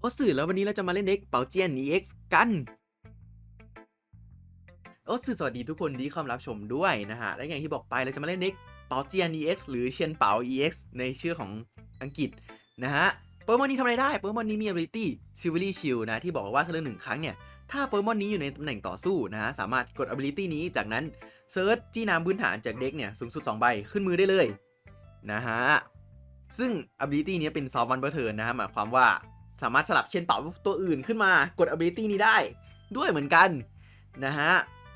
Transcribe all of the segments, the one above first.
โอสื่อแล้ววันนี้เราจะมาเล่นเด็กเป่าเจียน EX กัน โอสื่อสวัสดีทุกคนที่เข้ามรับชมด้วยนะฮะ และอย่างที่บอกไปเราจะมาเล่นเด็กเป่าเจียน EX หรือเชียนเป่า EX ในชื่อของอังกฤษนะฮะโปเกมอนนี้ทำอะไรได้โปเกมอนนี้มี ability Silvery Shield นะที่บอกว่าถ้าเลือกหนึ่งครั้งเนี่ย ถ้าโปเกมอนนี้อยู่ในตำแหน่งต่อสู้นะฮะสามารถกด ability นี้จากนั้นเซิร์ชจี้น้ำพื้นฐานจากเด็กเนี่ยสูงสุด2ใบขึ้นมือได้เลยนะฮะซึ่ง ability นี้เป็น soft one per turn นะฮะหมายความว่า สามารถสลับเชนเป่าตัวอื่นขึ้นมากด ability นี้ได้ด้วยเหมือนกันนะฮะ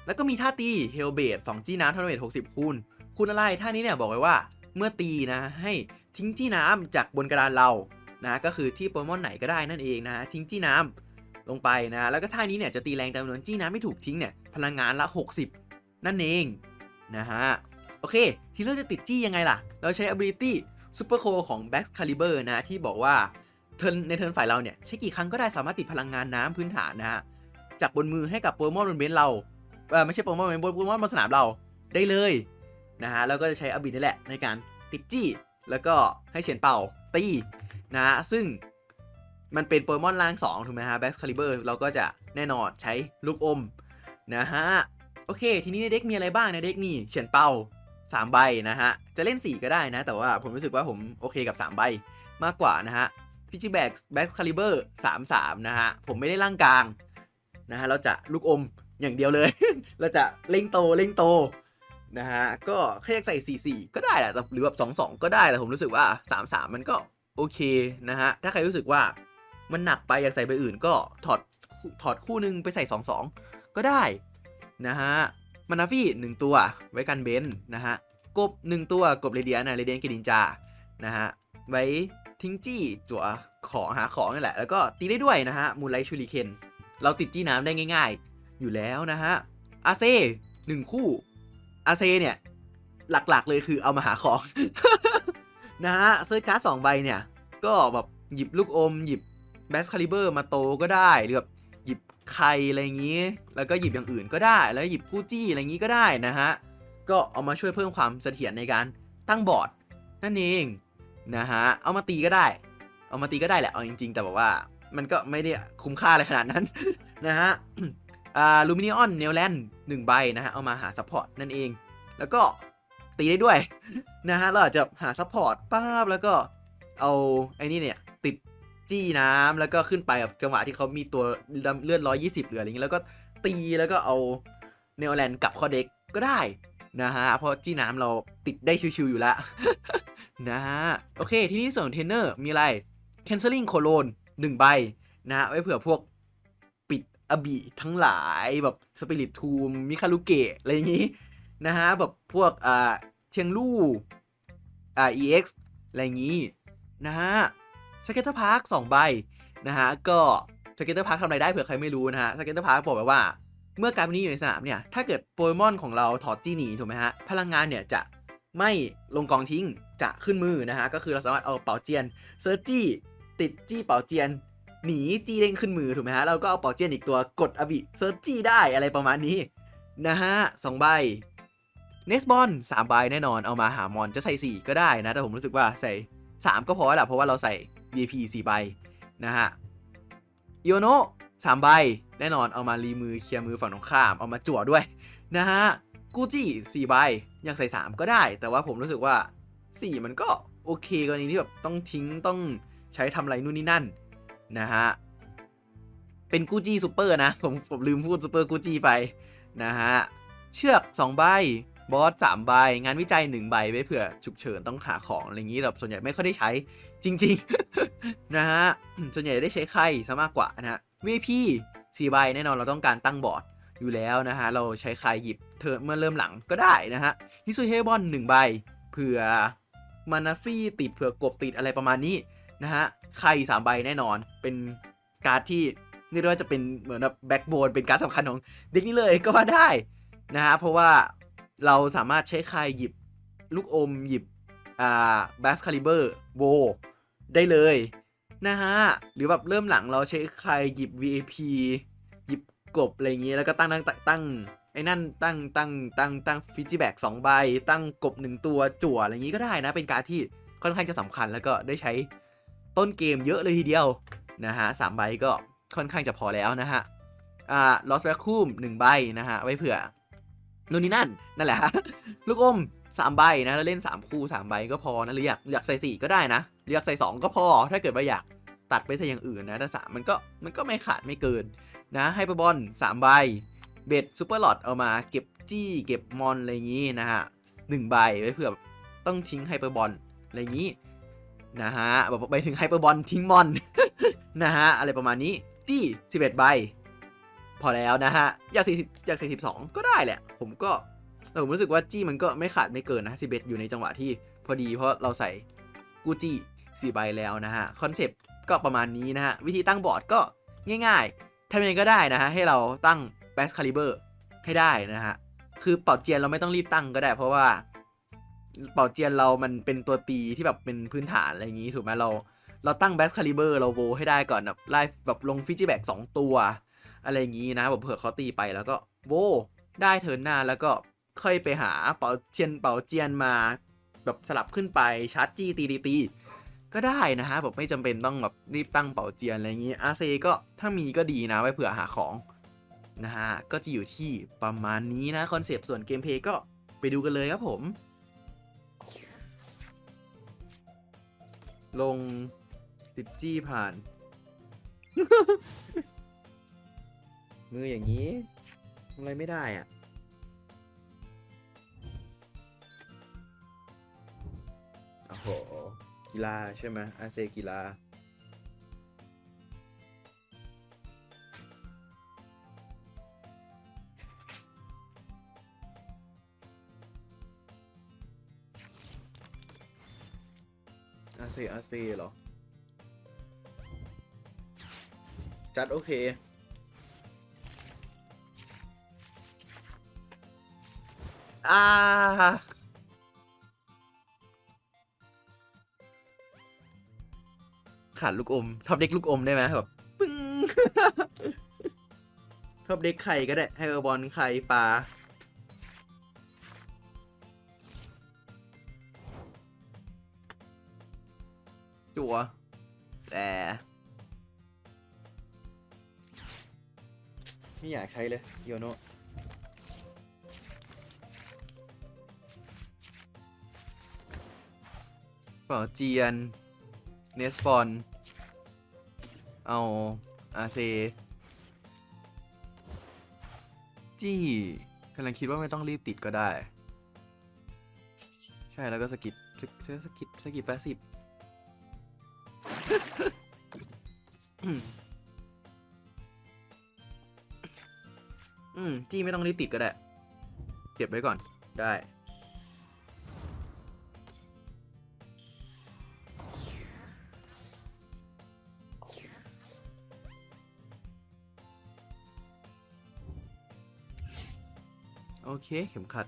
แล้วก็มีท่าตี Hellblade 2จี้น้ำเท่าเมต60 คูณ คูณอะไร ท่านี้เนี่ยบอกไว้ว่า เมื่อตีนะให้ทิ้งจี้น้ำจากบนกระดานเรานะก็คือที่โปเกมอนไหนก็ได้นั่นเองนะทิ้งจี้น้ำลงไปนะแล้วก็ท่านี้เนี่ยจะตีแรงจำนวนจี้น้ำไม่ถูกทิ้งเนี่ยพลังงานละ 60 นั่นเองนะฮะโอเค ทีเราจะติดจี้ยังไงล่ะ เราใช้ ability Super c o ของ Back Caliber นะที่บอกว่า เทิร์นในเทิร์นฝ่ายเราเนี่ยใช้กี่ครั้งก็ได้สามารถติดพลังงานน้ำพื้นฐานนะฮะจากบนมือให้กับโปเกมอนบนเบนเราเออไม่ใช่โปเกมอนบนโปเกมอนบนสนามเราได้เลยนะฮะแล้วก็จะใช้อบินี่แหละในการติดจี้ แล้วก็ให้เฉียนเป่าตีนะฮะซึ่งมันเป็นโปเกมอนล่าง2ถูกไหมฮะ Back Caliber เราก็จะแน่นอนใช้ลูกอมนะฮะโอเค ทีนี้ในเด็กมีอะไรบ้างในเด็กนี่เฉียนเป่า3 ใบนะฮะ จะเล่น 4 ก็ได้นะ แต่ว่าผมรู้สึกว่าผมโอเคกับ 3 ใบมากกว่านะฮะ พิจิแบ็กแบ็กคาลิเบอร์สามสามนะฮะ ผมไม่ได้ร่างกลางนะฮะ เราจะลูกอมอย่างเดียวเลย เราจะเล่งโตเล่งโตนะฮะ ก็แค่อยากใส่4 4ก็ได้แหละแต่หรือแบบ2 2ก็ได้แต่ผมรู้สึกว่า3 3มันก็โอเคนะฮะ ถ้าใครรู้สึกว่ามันหนักไปอยากใส่ไปอื่นก็ถอดถอดคู่หนึงไปใส่2 2ก็ได้นะฮะมานาฟี่หนึ่งตัวไว้กันเบนนะฮะกบหนึ่งตัวกบเรเดียนนะเรเดียนกิดินจานะฮะไว้ ทิ้งจี้จั่วของหาของนี่แหละ แล้วก็ตีได้ด้วยนะฮะมูลไลชูริเคน เราติดจี้น้ำได้ง่าย ๆ อยู่แล้วนะฮะอาเซ่หนึ่งคู่อาเซ่เนี่ย หลักๆเลยคือเอามาหาของ นะฮะเซิร์การ์ดสองใบเนี่ย ก็แบบหยิบลูกอม หยิบแบสคาลิเบอร์มาโตก็ได้หรือแบบหยิบไข่อะไรอย่างนี้ แล้วก็หยิบอย่างอื่นก็ได้ แล้วหยิบกู้จี้อะไรอย่างนี้ก็ได้นะฮะ ก็เอามาช่วยเพิ่มความเสถียรในการตั้งบอร์ดนั่นเอง นะฮะ เอามาตีก็ได้ เอามาตีก็ได้แหละ เอาจริง ๆ แต่บอกว่ามันก็ไม่ได้คุ้มค่าอะไรขนาดนั้น นะฮะอ่าลูมิเนิออนเนลแลนด์หนึ่งใบนะฮะ เอามาหาซัพพอร์ตนั่นเอง แล้วก็ตีได้ด้วย นะฮะ เราอาจจะหาซัพพอร์ตป้าบแล้วก็เอาไอ้นี่เนี่ย ติดจี้น้ำแล้วก็ขึ้นไปแบบจังหวะที่เขามีตัวเลือดร้อยยี่สิบเหรืออะไรอย่างงี้แล้วก็ตีแล้วก็เอาเนลแลนด์กลับข้อเด็กก็ได้ นะฮะเพราะจี้น้ำเราติดได้ชิวๆอยู่แล้ว นะฮะโอเค ที่นี้ส่วนเทนเนอร์มีอะไร canceling cologne หนึ่งใบนะฮะไว้เผื่อพวกปิดอบิทั้งหลายแบบสปิริตทูมมิคารุเกะอะไรอย่างนี้นะฮะแบบพวกอ่าเชียงลู่อ่า EX อะไรอย่างนี้นะฮะสเก็ตเตอร์พาร์คสองใบนะฮะก็สเก็ตเตอร์พาร์คทำอะไรได้เผื่อใครไม่รู้นะฮะสเก็ตเตอร์พาร์คบอกไว้ว่า เมื่อการนี้อยู่ในสนามเนี่ย ถ้าเกิดโปเกมอนของเราถอดจี้หนีถูกไหมฮะ พลังงานเนี่ยจะไม่ลงกองทิ้ง จะขึ้นมือนะฮะ ก็คือเราสามารถเอาเป่าเจียนเซอร์จี้ติดจี้เป่าเจียนหนีจี้เด้งขึ้นมือถูกไหมฮะ เราก็เอาเป่าเจียนอีกตัวกดอบิเซอร์จี้ได้อะไรประมาณนี้นะฮะสองใบเนสบอลสามใบแน่นอนเอามาหามอนจะใส่สี่ก็ได้นะ แต่ผมรู้สึกว่าใส่สามก็พอแล้วแหละเพราะว่าเราใส่ VP สี่ใบนะฮะโยโนะสามใบ แน่นอนเอามารีมือเคลียร์มือฝั่งตรงข้าม เอามาจั่วด้วยนะฮะกูจี้สี่ใบอยากใส่สามก็ได้ แต่ว่าผมรู้สึกว่าสี่มันก็โอเคกรณีที่แบบต้องทิ้งต้องใช้ทำอะไรนู่นนี่นั่นนะฮะ เป็นกูจี้ซูเปอร์นะ ผมผมลืมพูดซูเปอร์กูจี้ไปนะฮะ เชือก 2 ใบบอส3ใบ งานวิจัย 1 ใบไว้เผื่อฉุกเฉินต้องหาของอะไรอย่างนี้แบบส่วนใหญ่ไม่ค่อยได้ใช้จริง ๆ นะฮะ ส่วนใหญ่ได้ใช้ไข่ซะมากกว่านะฮะ VP 4ใบแน่นอนเราต้องการตั้งบอร์ดอยู่แล้วนะฮะ เราใช้ไข่หยิบเธอเมื่อเริ่มหลังก็ได้นะฮะฮิซุเฮบอน1ใบเผื่อมานาฟี่ติดเผื่อกบติดอะไรประมาณนี้นะฮะไข่สามใบแน่นอนเป็นการ์ดที่เรียกว่าจะเป็นเหมือนแบบแบ็กโบนเป็นการ์ดสำคัญของเด็กนี้เลยก็ว่าได้นะฮะเพราะว่าเราสามารถใช้ไข่หยิบลูกอมหยิบอ่าแบสคาลิเบอร์โวได้เลย นะฮะ หรือแบบเริ่มหลังเราใช้ไข่หยิบ VAP หยิบกบอะไรอย่างงี้ แล้วก็ตั้งตั้งตั้งไอ้นั่นตั้งตั้งตั้งตั้งฟิจิแบกสองใบ ตั้งกบหนึ่งตัวจั่วอะไรอย่างงี้ก็ได้นะ เป็นการที่ค่อนข้างจะสำคัญแล้วก็ได้ใช้ต้นเกมเยอะเลยทีเดียวนะฮะสามใบก็ค่อนข้างจะพอแล้วนะฮะ อ่า lost vacuum หนึ่งใบนะฮะ ไว้เผื่อนู่นนี่นั่น นั่นแหละฮะลูกอมสามใบนะแล้วเล่นสามคู่สามใบก็พอนะหรืออยากอยากใส่สี่ก็ได้นะ หรือยากใส่สองก็พอ ถ้าเกิดว่าอยากตัดไปใส่อย่างอื่นนะแต่สามมันก็มันก็ไม่ขาดไม่เกินนะไฮเปอร์บอลสามใบเบ็ดซูเปอร์หลอดเอามาเก็บจี้เก็บมอนอะไรอย่างนี้นะฮะหนึ่งใบไว้เผื่อต้องทิ้งไฮเปอร์บอลอะไรอย่างนี้นะฮะแบบไปถึงไฮเปอร์บอลทิ้งมอนนะฮะอะไรประมาณนี้จี้สิบเอ็ดใบพอแล้วนะฮะอยากสี่อยากใส่สิบสองก็ได้แหละ ผมก็ผมรู้สึกว่าจี้มันก็ไม่ขาดไม่เกินนะสิบเอ็ดอยู่ในจังหวะที่พอดีเพราะเราใส่กูจี้ สี่ใบแล้วนะฮะคอนเซปต์ก็ประมาณนี้นะฮะ วิธีตั้งบอร์ดก็ง่ายๆทำยังไงก็ได้นะฮะ ให้เราตั้ง best caliber ให้ได้นะฮะ คือเป่าเจียนเราไม่ต้องรีบตั้งก็ได้ เพราะว่าเป่าเจียนเรามันเป็นตัวปีที่แบบเป็นพื้นฐานอะไรอย่างนี้ถูกไหมเรา เราตั้ง best caliber เราโวให้ได้ก่อนแบบไล่แบบลงฟิจิแบกสองตัว อะไรอย่างนี้นะแบบเผื่อเขาตีไปแล้วก็โวได้เทินหน้าแล้วก็ค่อยไปหาเป่าเจียนเป่าเจียนมา แบบสลับขึ้นไปชาร์จจี้ตีตีตี ก็ได้นะฮะแบบไม่จำเป็นต้องแบบรีบตั้งเป่าเจียนอะไรอย่างนี้อาเซก็ถ้ามีก็ดีนะไว้เผื่อหาของนะฮะก็จะอยู่ที่ประมาณนี้นะคอนเซปต์ส่วนเกมเพลย์ก็ไปดูกันเลยครับผม ลงติดจี้ผ่าน มืออย่างนี้ทำอะไรไม่ได้อะ กีฬาใช่ไหมอาเซกีฬา อาเซอาเซเหรอ จัดโอเคอ่า ขาดลูกอมท็อปเด็กลูกอมได้ไหมแบบปึ้งท็อปเด็กไข่ก็ได้ให้เออร์บอลไข่ปลาจัวแต่ไม่อยากใช้เลยโยโนเป่าเจียน เนสฟอน เอาอาเซจี้กำลังคิดว่าไม่ต้องรีบติดก็ได้ ใช่แล้วก็สกิดสกสกิดสกิดแปดสิบอืม จี้ไม่ต้องรีบติดก็ได้ เก็บไว้ก่อนได้ เค เข็มขัด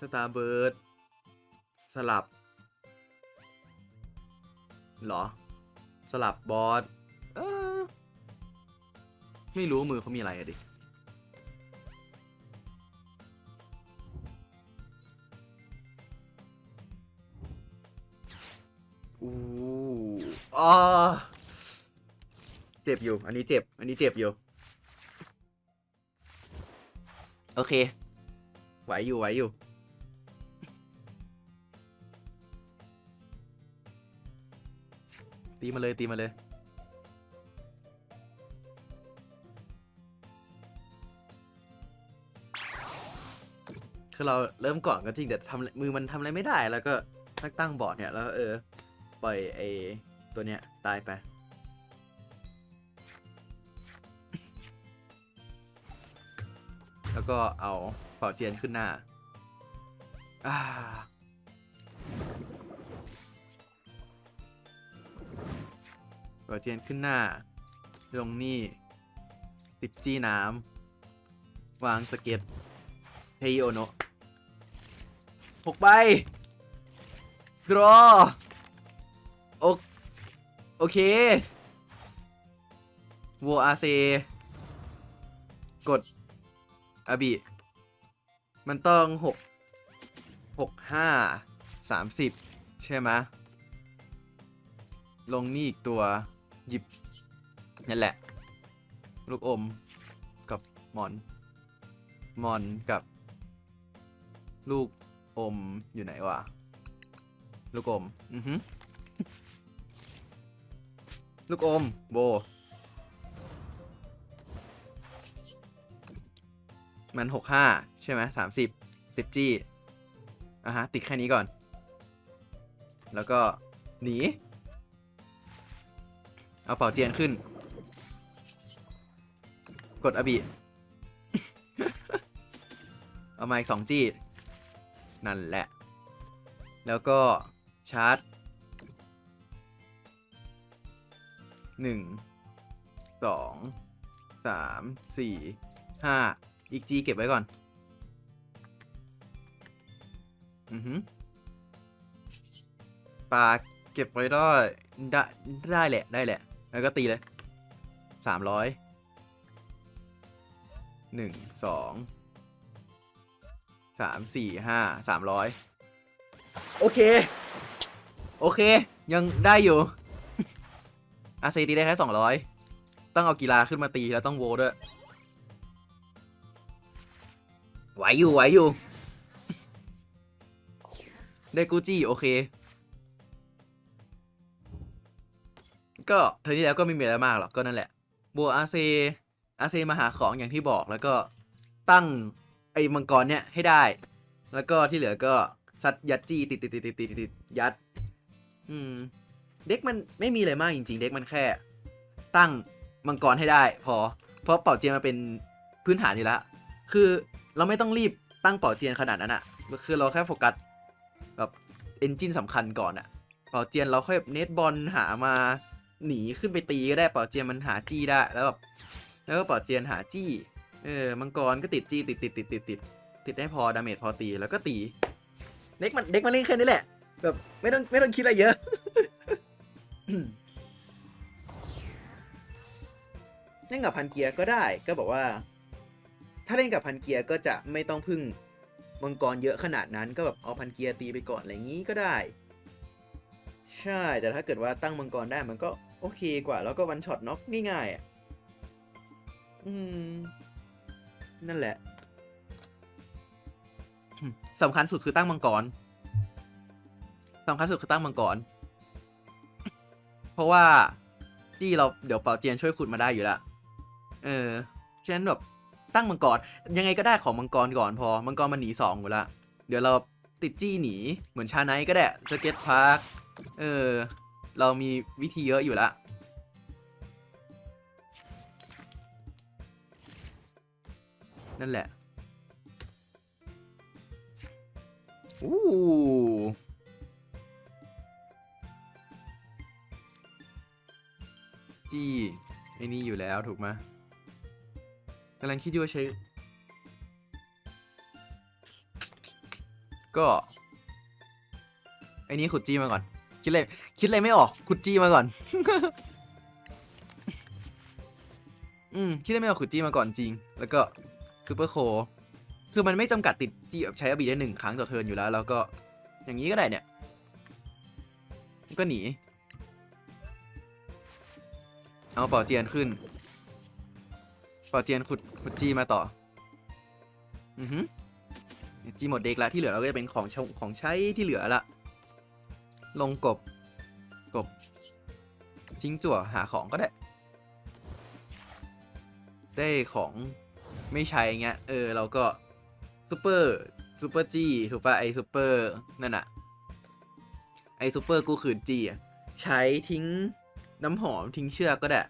สตาร์เบิร์ดสลับหรอ สลับบอสไม่รู้มือเขามีอะไรอะดิ อู้อ๋อเจ็บอยู่ อันนี้เจ็บ อันนี้เจ็บอยู่ โอเค ไหวอยู่ไหวอยู่ ตีมาเลยตีมาเลย คือเราเริ่มก่อนก็จริงแต่ทำมือมันทำอะไรไม่ได้แล้วก็ตั้งบอร์ดเนี่ยแล้วเออ ปล่อยไอตัวเนี้ยตายไป ก็เอาเป่าเจียนขึ้นหน้าอ่าเป่าเจียนขึ้นหน้า ลงนี่ ติดจี้น้ำวางสเก็ตเฮโอโนะหกใบดรอโอโอเคโวอาเซกด อาบิมันต้องหกหกห้าสามสิบใช่ไหมลงนี่อีกตัวหยิบนั่นแหละ ลูกอมกับหมอนมอนกับ ลูกอมอยู่ไหนวะลูกอม อือฮึลูกอมโบ มันหกห้าใช่ไหมสามสิบสิบจีอะฮะ ติดแค่นี้ก่อน แล้วก็ หนี เอาเป่าเจียนขึ้น กดอบิเอามาอีกสองจี้ นั่นแหละ แล้วก็ ชาร์จหนึ่งสองสามสี่ห้า อีกจีเก็บไว้ก่อน อือหือปลาเก็บไว้ได้ได้ได้แหละได้แหละ แล้วก็ตีเลยสามร้อยหนึ่งสองสามสี่ห้าสามร้อยโอเค โอเค ยังได้อยู่ อาเซตีได้แค่สองร้อยต้องเอากีฬาขึ้นมาตีแล้วต้องโวด้วย ไหวอยู่ไหวอยู่ ได้กูจี้โอเค ก็เธอที่แล้วก็ไม่มีอะไรมากหรอกก็นั่นแหละ บัวอาเซ อาเซมาหาของอย่างที่บอกแล้วก็ตั้งไอ้มังกรเนี่ยให้ได้ แล้วก็ที่เหลือก็ซัดยัดจี้ติดติดติดติดติดติดยัด อืม เด็กมันไม่มีอะไรมากจริง ๆ เด็กมันแค่ ตั้งมังกรให้ได้ พอ เพราะเป่าเจียนมาเป็นพื้นฐานอยู่แล้วคือ เราไม่ต้องรีบตั้งเป่าเจียนขนาดนั้นอะคือเราแค่โฟกัสแบบเอนจินสำคัญก่อนอะเป่าเจียนเราค่อยเนตบอลหามาหนีขึ้นไปตีก็ได้เป่าเจียนมันหาจี้ได้ แล้วแบบแล้วก็เป่าเจียนหาจี้เออมังกรก็ติดจี้ติดติดติดติดติดติดได้พอดาเมจพอตีแล้วก็ตีเด็กมันเด็กมันเล่นแค่นี้แหละ แบบไม่ต้องไม่ต้องคิดอะไรเยอะเล่นกับพันเกียร์ก็ได้ก็บอกว่า ถ้าเล่นกับพันเกียร์ก็จะไม่ต้องพึ่งมังกรเยอะขนาดนั้นก็แบบเอาพันเกียร์ตีไปก่อนอะไรอย่างนี้ก็ได้ ใช่แต่ถ้าเกิดว่าตั้งมังกรได้มันก็โอเคกว่า แล้วก็วันช็อตน็อกง่ายๆอะอืม นั่นแหละสำคัญสุดคือตั้งมังกรสำคัญสุดคือตั้งมังกร เพราะว่าจี้เราเดี๋ยวเป่าเจียนช่วยขุดมาได้อยู่ละเออฉะนั้นแบบ ตั้งมังกรยังไงก็ได้ของมังกรก่อนพอมังกรมันหนีสองอยู่ละเดี๋ยวเราติดจี้หนีเหมือนชาไนก็ได้สเก็ตพาร์คเออเรามีวิธีเยอะอยู่ละนั่นแหละอู้จี้ไอ้นี่อยู่แล้วถูกไหม กำลังคิดอยู่ว่าใช้ ก็ไอ้นี่ขุดจี้มาก่อน คิดเลยคิดอะไรไม่ออกขุดจี้มาก่อน อืมคิดอะไรไม่ออกขุดจี้มาก่อนจริง แล้วก็ซูเปอร์โคคือมันไม่จำกัดติดจี้แบบใช้อบีได้หนึ่งครั้งต่อเทิร์นอยู่แล้ว แล้วก็อย่างนี้ก็ได้เนี่ย ก็หนี เอาเป่าเจียนขึ้น ป่าเจียนขุดขุดจี้มาต่อ อือฮึจี้หมดเด็กละที่เหลือเราก็จะเป็นของของใช้ที่เหลือละ ลงกบ กบ ทิ้งจั่วหาของก็ได้ ได้ของไม่ใช้เงี้ย เออ เราก็ซูเปอร์ซูเปอร์จีถูกปะไอซูเปอร์นั่นอะไอซูเปอร์กูขืนจีอะใช้ทิ้งน้ำหอมทิ้งเชือกก็ได้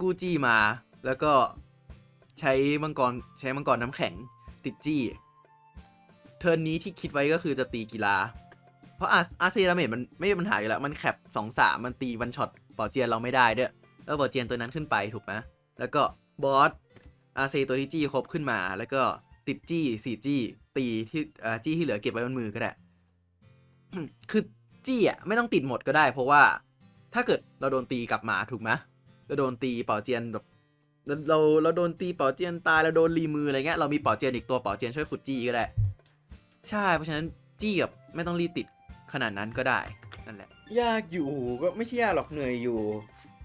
กู้จี้มาแล้วก็ ใช้มังกรใช้มังกรน้ำแข็งติดจี้ เทิร์นนี้ที่คิดไว้ก็คือจะตีกีฬา เพราะอาอาเซียเมจมันไม่มีปัญหาอยู่แล้ว มันแคปสองสามมันตีวันช็อตป่าเจียนเราไม่ได้ด้วย แล้วป่าเจียนตัวนั้นขึ้นไปถูกไหมแล้วก็บอสอาเซตัวที่จี้ครบขึ้นมา แล้วก็ติดจี้สี่จี้ ตีที่อาจี้ที่เหลือเก็บไว้บนมือก็ได้ คือจี้อะไม่ต้องติดหมดก็ได้ เพราะว่าถ้าเกิดเราโดนตีกลับมาถูกไหมเราโดนตีเป่าเจียนแบบ เราเราเราโดนตีเป่าเจียนตายเราโดนรีมืออะไรเงี้ยเรามีเป่าเจียนอีกตัวเป่าเจียนช่วยขุดจี้ก็ได้ ใช่เพราะฉะนั้นจี้กับไม่ต้องรีติดขนาดนั้นก็ได้นั่นแหละ ยากอยู่ก็ไม่ใช่ยากหรอกเหนื่อยอยู่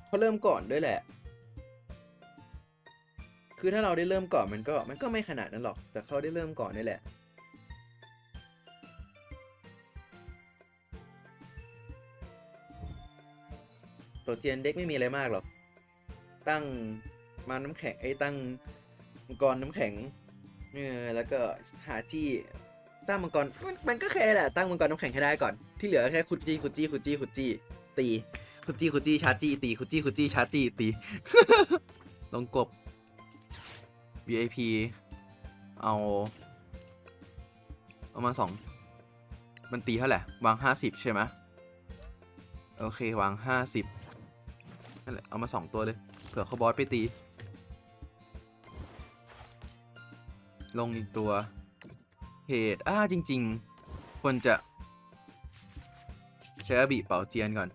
เขาเริ่มก่อนด้วยแหละ คือถ้าเราได้เริ่มก่อนมันก็มันก็ไม่ขนาดนั้นหรอก แต่เขาได้เริ่มก่อนนี่แหละตัวเจียนเด็กไม่มีอะไรมากหรอกตั้ง มาน้ำแข็งไอ้ตั้งมังกรน้ำแข็งเออแล้วก็หาที่ตั้งมังกรมันมันก็แค่แหละตั้งมังกรน้ำแข็งให้ได้ก่อนที่เหลือแค่ขุดจี้ขุดจี้ขุดจี้ขุดจี้ตีขุดจี้ขุดจี้ชาร์จี้ตีขุดจี้ขุดจี้ชาร์จจี้ตีลงกบ VIP เอาเอามาสองมันตีเท่าไหร่วางห้าสิบใช่ไหมโอเควางห้าสิบนั่นแหละเอามาสองตัวเลยเผื่อเขาบอสไปตี ลงอีกตัวเหตุอ่าจริง ๆ ควรจะใช้อบีเป่าเจียนก่อน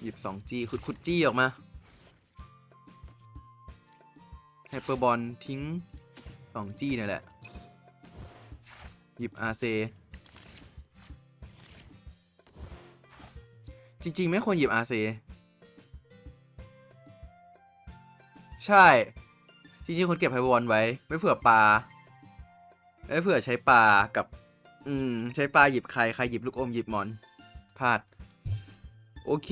หยิบสองจีขุดขุดจี้ออกมาไฮเปอร์บอลทิ้งสองจี้นี่แหละ หยิบอาเซจริง ๆ ไม่ควรหยิบอาเซใช่ จริงๆคนเก็บไฮเปอร์บอลไว้ ไม่เผื่อปลาไม่เผื่อใช้ปลากับ อืม ใช้ปลาหยิบใครใครหยิบลูกอมหยิบหมอนพลาด โอเค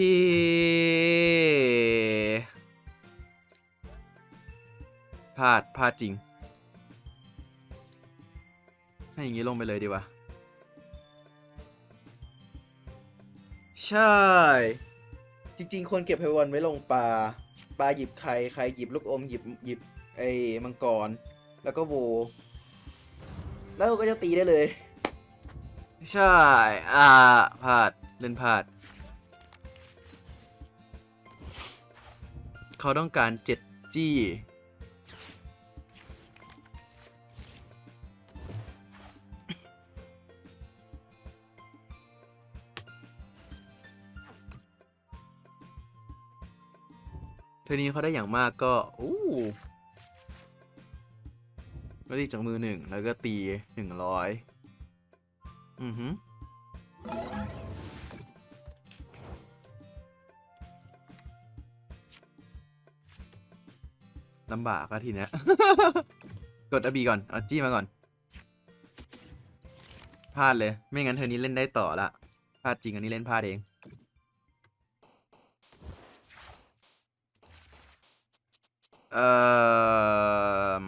พลาดพลาดจริง ให้อย่างนี้ลงไปเลยดีกว่า ใช่ จริง ๆ คนเก็บไพวันไว้ลงปลาปลาหยิบใคร ใครหยิบลูกอมหยิบหยิบ ไอ้มังกร แล้วก็โว แล้วก็จะตีได้เลย ใช่ อ่าพลาดเล่นพลาด เขาต้องการเจ็ดจี้ เทอนี้เขาได้อย่างมากก็ อู้ ก็ตีจากมือหนึ่งแล้วก็ตีหนึ่งร้อยอือหือลำบากอะทีเนี้ย กดอบีก่อน เอาจี้มาก่อน พลาดเลย ไม่งั้นเธอนี้เล่นได้ต่อละพลาดจริงอันนี้เล่นพลาดเอง เอ่อ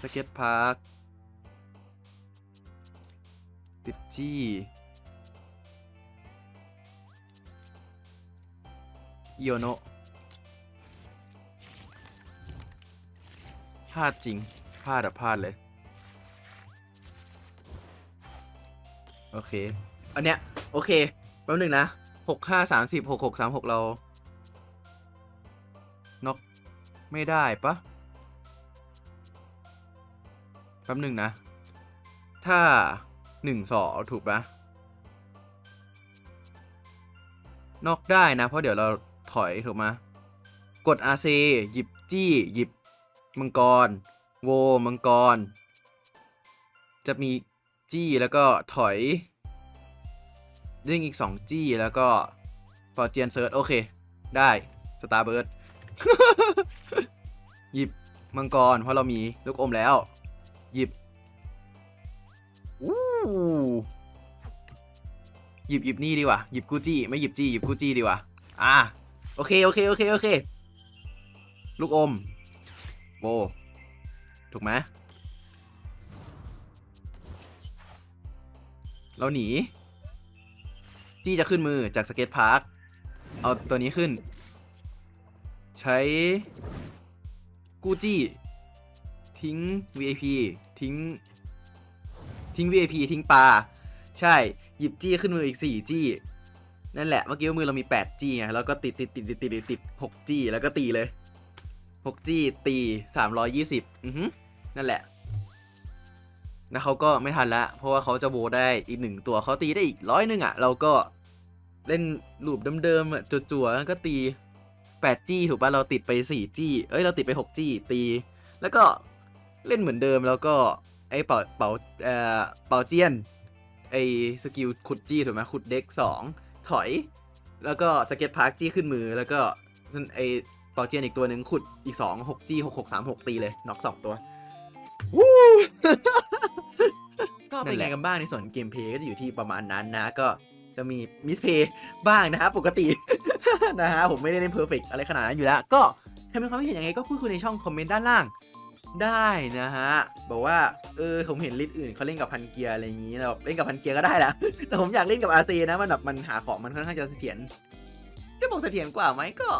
สเก็ตพาร์คติดจี้โยโนะพลาดจริงพลาดอะพลาดเลย โอเค อันเนี้ย โอเค แป๊บหนึ่งนะหกห้าสามสิบหกหกสามหกเรานกไม่ได้ปะ แป๊บหนึ่งนะ ถ้าหนึ่งสอถูกปะนอกได้นะ เพราะเดี๋ยวเราถอยถูกไหมกด RC หยิบจี้หยิบมังกร โวมังกร จะมีจี้แล้วก็ถอยเด้งอีก 2 จี้แล้วก็ฟอร์เจียนเซิร์ชโอเค ได้สตาร์เบิร์ดหยิบมังกร เพราะเรามีลูกอมแล้ว หยิบอู้หยิบหยิบนี่ดีกว่าหยิบกูจี้ไม่หยิบจี้หยิบกูจี้ดีกว่าอะโอเคโอเคโอเคโอเค ลูกอมโบถูกไหมเราหนีจี้จะขึ้นมือจากสเก็ตพาร์คเอาตัวนี้ขึ้น ใช้ กูจี้ ทิ้ง VIP ทิ้ง ทิ้ง VIP ทิ้งปลา ใช่ หยิบจี้ขึ้นมืออีก 4 จี้ นั่นแหละ เมื่อกี้มือเรามี 8 จี้ไงแล้วก็ติดติดติดติดติดติดติด6จี้ แล้วก็ตีเลย 6 จี้ ตี 320 อือฮึนั่นแหละ แล้วเขาก็ไม่ทันละ เพราะว่าเขาจะโบได้อีกหนึ่งตัวเขาตีได้อีกร้อยหนึ่งอะ เราก็เล่นลูปเดิมๆอะจั่วๆแล้วก็ตี8จี้ถูกป่ะเราติดไป4จี้ เอ้ยเราติดไป6จี้ตี แล้วก็ เล่นเหมือนเดิมแล้วก็ไอ้เป่าเป่าเอ่อเป่าเจียน ไอ้สกิลขุดจี้ถูกไหมขุดเด็กสองถอย แล้วก็สเก็ตพาร์คจี้ขึ้นมือแล้วก็ไอ้เป่าเจียนอีกตัวหนึ่งขุดอีกสองหกจี้หกหกสามหกตีเลยน็อกสองตัววู้ก็เป็นไงกันบ้างในส่วนเกมเพย์ก็จะอยู่ที่ประมาณนั้นนะ ก็จะมีมิสเพย์บ้างนะฮะปกติ นะฮะผมไม่ได้เล่นเพอร์เฟกอะไรขนาดนั้นอยู่แล้ว ก็ใครมีความคิดเห็นยังไงก็พูดคุยในช่องคอมเมนต์ด้านล่าง ได้นะฮะ บอกว่า เออ ผมเห็นลิสต์อื่นเขาเล่นกับพันเกียร์อะไรอย่างนี้แล้วเล่นกับพันเกียร์ก็ได้แหละ แต่ผมอยากเล่นกับอาซีนะ มันแบบมันหาของมันค่อนข้างจะเสถียร จะบอกเสถียรกว่าไหมก็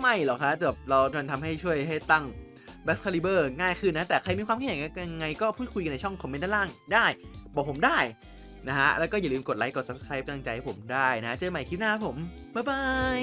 ไม่หรอกครับแต่แบบเรามันทำให้ช่วยให้ตั้งแบ็คาลิเบอร์ง่ายขึ้นนะ แต่ใครมีความคิดเห็นยังไงก็พูดคุยกันในช่องคอมเมนต์ด้านล่างได้ บอกผมได้นะฮะ แล้วก็อย่าลืมกดไลค์ กด subscribe กำลังใจให้ผมได้นะ เจอกันใหม่คลิปหน้าผม บ๊ายบาย